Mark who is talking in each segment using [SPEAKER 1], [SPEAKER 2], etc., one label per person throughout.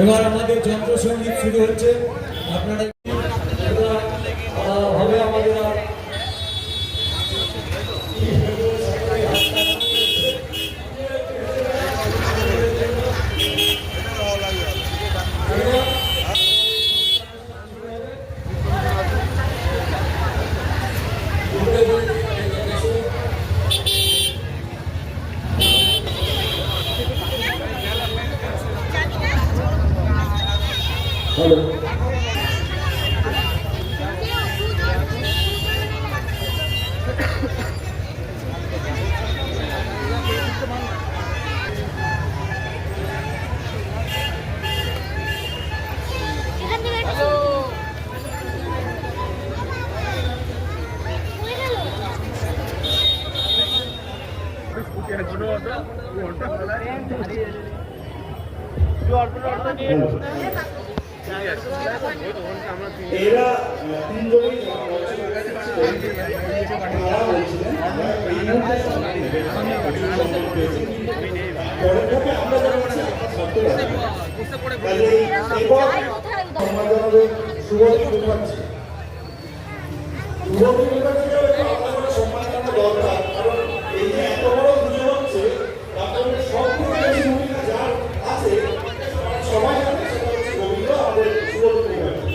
[SPEAKER 1] এবার আমাদের যন্ত্রসঙ্গীত শুরু হচ্ছে। আপনারা এটা, আহ, হবে আমাদের আর হ্যালো
[SPEAKER 2] একটু হয়ে গেল
[SPEAKER 3] এরা তিনজনই তারা একটু আলাদা করে সম্মান জানানো দরকার। কারণ এই যে এত বড় পুজো হচ্ছে, তার মধ্যে সবথেকে বেশি ভূমিকা যার আছে, সবাই জানে সেটা হচ্ছে গোবিন্দ, আমাদের শুভদীপ মুখার্জি।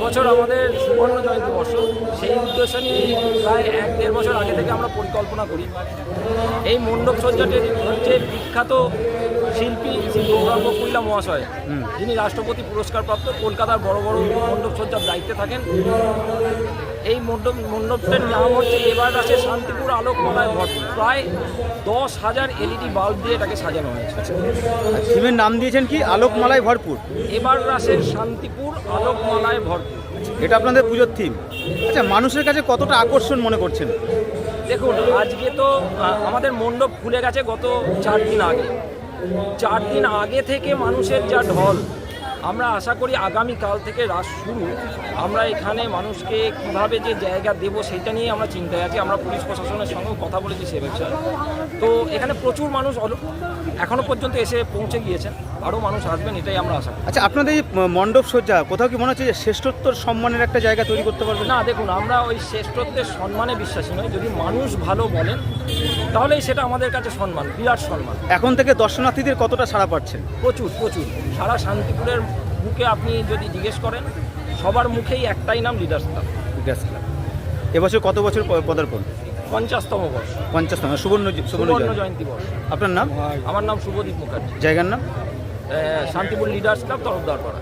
[SPEAKER 4] এবছর
[SPEAKER 5] আমাদের সুবর্ণ জয়ন্তী বর্ষ সেই উদ্দেশ্য নিয়ে প্রায় এক দেড় বছর আগে থেকে আমরা পরিকল্পনা করি। এই মণ্ডপ সজ্জাটি হচ্ছে বিখ্যাত শিল্পী শ্রী গৌরাঙ্গ কুইলা মহাশয়। যিনি রাষ্ট্রপতি পুরস্কারপ্রাপ্ত কলকাতার বড় বড় মণ্ডপ সজ্জার দায়িত্বে থাকেন। এই মণ্ডপ মণ্ডপের নাম হচ্ছে এবার আসে শান্তিপুর আলোকমালায় ভরপুর প্রায় দশ হাজার এলইডি বাল্ব দিয়ে এটাকে সাজানো হয়েছে।
[SPEAKER 4] থিমের নাম দিয়েছেন কি? আলোকমালায় ভরপুর।
[SPEAKER 5] এবার রাসের শান্তিপুর আলোকমালায় ভরপুর।
[SPEAKER 4] এটা আপনাদের পুজোর থিম। আচ্ছা মানুষের কাছে কতটা আকর্ষণ মনে করছেন?
[SPEAKER 5] দেখুন আজকে তো আমাদের মণ্ডপ খুলে গেছে গত চার দিন আগে। চার দিন আগে থেকে মানুষের যা ঢল আমরা আশা করি আগামী কাল থেকে রাস শুরু। আমরা এখানে মানুষকে কীভাবে যে জায়গা দেব সেটা নিয়ে আমরা চিন্তায় আছি। আমরা পুলিশ প্রশাসনের সঙ্গেও কথা বলেছি সে বিষয়ে তো এখানে প্রচুর মানুষ অল- এখনও পর্যন্ত এসে পৌঁছে গিয়েছেন। আরও মানুষ আসবেন এটাই আমরা আশা করি।
[SPEAKER 4] আচ্ছা আপনাদের এই মণ্ডপ সজ্জা কোথাও কি মনে হচ্ছে যে শ্রেষ্ঠত্বর সম্মানের একটা জায়গা তৈরি করতে পারবেন?
[SPEAKER 5] না দেখুন আমরা ওই শ্রেষ্ঠত্বের সম্মানে বিশ্বাসী নই। যদি মানুষ ভালো বলেন তাহলেই সেটা আমাদের কাছে সম্মান বিরাট সম্মান।
[SPEAKER 4] এখন থেকে দর্শনার্থীদের কতটা সাড়া পাচ্ছেন
[SPEAKER 5] প্রচুর প্রচুর। সারা শান্তিপুরের বুকে আপনি যদি জিজ্ঞেস করেন সবার মুখেই একটাই নাম লিডার্স ক্লাব
[SPEAKER 4] লিডার্স ক্লাব এবছর কত বছর পদার্পণ?
[SPEAKER 5] পঞ্চাশতম বর্ষ।
[SPEAKER 4] পঞ্চাশতম সুবর্ণ সুবর্ণ। জয়ন্তী।
[SPEAKER 5] বর্ষ।
[SPEAKER 4] আপনার নাম?
[SPEAKER 5] আমার নাম শুভদীপ মুখার্জি।
[SPEAKER 4] জায়গার নাম?
[SPEAKER 5] শান্তিপুর লিডার্স ক্লাব তরফদার পাড়া।